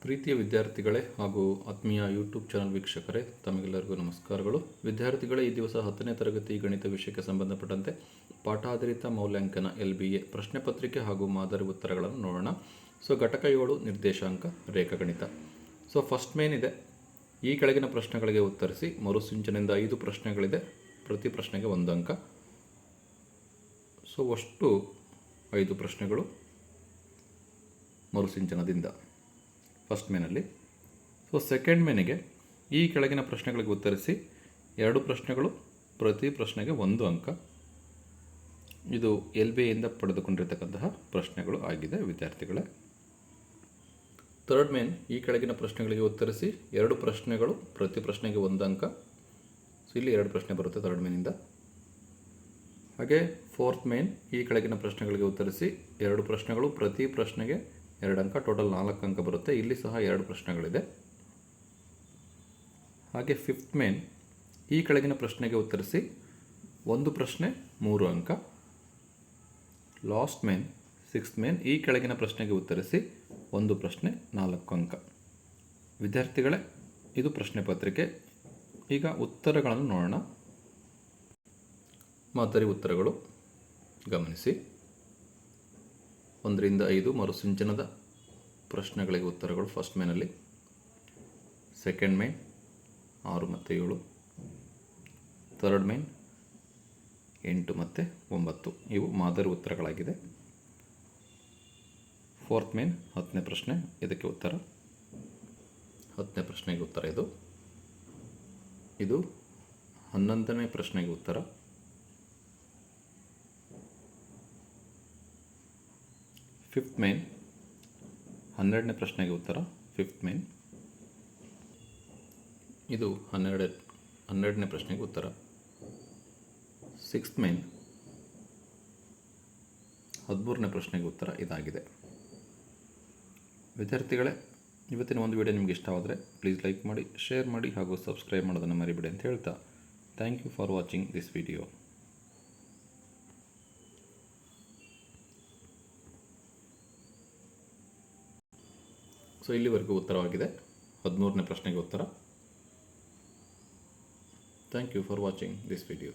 ಪ್ರೀತಿಯ ವಿದ್ಯಾರ್ಥಿಗಳೇ ಹಾಗೂ ಆತ್ಮೀಯ ಯೂಟ್ಯೂಬ್ ಚಾನಲ್ ವೀಕ್ಷಕರೇ, ತಮಗೆಲ್ಲರಿಗೂ ನಮಸ್ಕಾರಗಳು. ವಿದ್ಯಾರ್ಥಿಗಳೇ, ಈ ದಿವಸ ಹತ್ತನೇ ತರಗತಿ ಗಣಿತ ವಿಷಯಕ್ಕೆ ಸಂಬಂಧಪಟ್ಟಂತೆ ಪಾಠಾಧಾರಿತ ಮೌಲ್ಯಾಂಕನ ಎಲ್ ಬಿ ಎ ಪ್ರಶ್ನೆ ಪತ್ರಿಕೆ ಹಾಗೂ ಮಾದರಿ ಉತ್ತರಗಳನ್ನು ನೋಡೋಣ. ಸೊ, ಘಟಕ ಏಳು, ನಿರ್ದೇಶಾಂಕ, ರೇಖಾಗಣಿತ. ಸೊ ಫಸ್ಟ್ ಮೇನ್ ಇದೆ. ಈ ಕೆಳಗಿನ ಪ್ರಶ್ನೆಗಳಿಗೆ ಉತ್ತರಿಸಿ, ಮರುಸಿಂಚನೆಯಿಂದ ಐದು ಪ್ರಶ್ನೆಗಳಿದೆ. ಪ್ರತಿ ಪ್ರಶ್ನೆಗೆ ಒಂದು ಅಂಕ. ಸೊ, ಅಷ್ಟು ಐದು ಪ್ರಶ್ನೆಗಳು ಮರುಸಿಂಚನದಿಂದ. ಫಸ್ಟ್ ಮೇನಲ್ಲಿ ಸೊ ಸೆಕೆಂಡ್ ಮೇನಿಗೆ ಈ ಕೆಳಗಿನ ಪ್ರಶ್ನೆಗಳಿಗೆ ಉತ್ತರಿಸಿ ಎರಡು ಪ್ರಶ್ನೆಗಳು, ಪ್ರತಿ ಪ್ರಶ್ನೆಗೆ ಒಂದು ಅಂಕ. ಇದು ಎಲ್ ಬಿ ಎಯಿಂದ ಪಡೆದುಕೊಂಡಿರ್ತಕ್ಕಂತಹ ಪ್ರಶ್ನೆಗಳು ಆಗಿದೆ ವಿದ್ಯಾರ್ಥಿಗಳೇ. ಥರ್ಡ್ ಮೇನ್ ಈ ಕೆಳಗಿನ ಪ್ರಶ್ನೆಗಳಿಗೆ ಉತ್ತರಿಸಿ ಎರಡು ಪ್ರಶ್ನೆಗಳು, ಪ್ರತಿ ಪ್ರಶ್ನೆಗೆ ಒಂದು ಅಂಕ. ಸೊ ಇಲ್ಲಿ ಎರಡು ಪ್ರಶ್ನೆ ಬರುತ್ತೆ ಥರ್ಡ್ ಮೇನಿಂದ ಹಾಗೆ ಫೋರ್ತ್ ಮೇನ್ ಈ ಕೆಳಗಿನ ಪ್ರಶ್ನೆಗಳಿಗೆ ಉತ್ತರಿಸಿ ಎರಡು ಪ್ರಶ್ನೆಗಳು, ಪ್ರತಿ ಪ್ರಶ್ನೆಗೆ ಎರಡು ಅಂಕ ಟೋಟಲ್ ನಾಲ್ಕು ಅಂಕ ಬರುತ್ತೆ. ಇಲ್ಲಿ ಸಹ ಎರಡು ಪ್ರಶ್ನೆಗಳಿದೆ. ಹಾಗೆ ಫಿಫ್ತ್ ಮೇನ್ ಈ ಕೆಳಗಿನ ಪ್ರಶ್ನೆಗೆ ಉತ್ತರಿಸಿ, ಒಂದು ಪ್ರಶ್ನೆ, ಮೂರು ಅಂಕ. ಲಾಸ್ಟ್ ಮೇನ್ ಸಿಕ್ಸ್ತ್ ಮೇನ್ ಈ ಕೆಳಗಿನ ಪ್ರಶ್ನೆಗೆ ಉತ್ತರಿಸಿ, ಒಂದು ಪ್ರಶ್ನೆ, ನಾಲ್ಕು ಅಂಕ. ವಿದ್ಯಾರ್ಥಿಗಳೇ, ಇದು ಪ್ರಶ್ನೆ ಪತ್ರಿಕೆ. ಈಗ ಉತ್ತರಗಳನ್ನು ನೋಡೋಣ. ಮಾದರಿ ಉತ್ತರಗಳು ಗಮನಿಸಿ. ಒಂದರಿಂದ ಐದು ಮರುಸಿಂಚನದ ಪ್ರಶ್ನೆಗಳಿಗೆ ಉತ್ತರಗಳು ಫಸ್ಟ್ ಮೇನಲ್ಲಿ ಸೆಕೆಂಡ್ ಮೇನ್ ಆರು ಮತ್ತು ಏಳು ಥರ್ಡ್ ಮೇನ್ ಎಂಟು ಮತ್ತು ಒಂಬತ್ತು. ಇವು ಮಾದರಿ ಉತ್ತರಗಳಾಗಿದೆ. ಫೋರ್ತ್ ಮೇನ್ ಹತ್ತನೇ ಪ್ರಶ್ನೆ, ಇದಕ್ಕೆ ಉತ್ತರ. ಹತ್ತನೇ ಪ್ರಶ್ನೆಗೆ ಉತ್ತರ ಇದು. ಇದು ಹನ್ನೊಂದನೇ ಪ್ರಶ್ನೆಗೆ ಉತ್ತರ. ಫಿಫ್ತ್ ಮೇನ್ ಹನ್ನೆರಡನೇ ಪ್ರಶ್ನೆಗೆ ಉತ್ತರ. ಫಿಫ್ತ್ ಮೇನ್ ಇದು ಹನ್ನೆರಡು, ಹನ್ನೆರಡನೇ ಪ್ರಶ್ನೆಗೆ ಉತ್ತರ. ಸಿಕ್ಸ್ತ್ ಮೇನ್ ಹದಿಮೂರನೇ ಪ್ರಶ್ನೆಗೆ ಉತ್ತರ ಇದಾಗಿದೆ. ವಿದ್ಯಾರ್ಥಿಗಳೇ, ಇವತ್ತಿನ ಒಂದು ವಿಡಿಯೋ ನಿಮಗೆ ಇಷ್ಟವಾದರೆ ಪ್ಲೀಸ್ ಲೈಕ್ ಮಾಡಿ ಶೇರ್ ಮಾಡಿ ಹಾಗೂ ಸಬ್ಸ್ಕ್ರೈಬ್ ಮಾಡೋದನ್ನು ಮರಿಬಿಡಿ ಅಂತ ಹೇಳ್ತಾ. Thank you for watching this video so ಇಲ್ಲಿವರೆಗೂ ಉತ್ತರವಾಗಿದೆ. ಹದಿಮೂರನೇ ಪ್ರಶ್ನೆಗೆ ಉತ್ತರ. Thank you for watching this video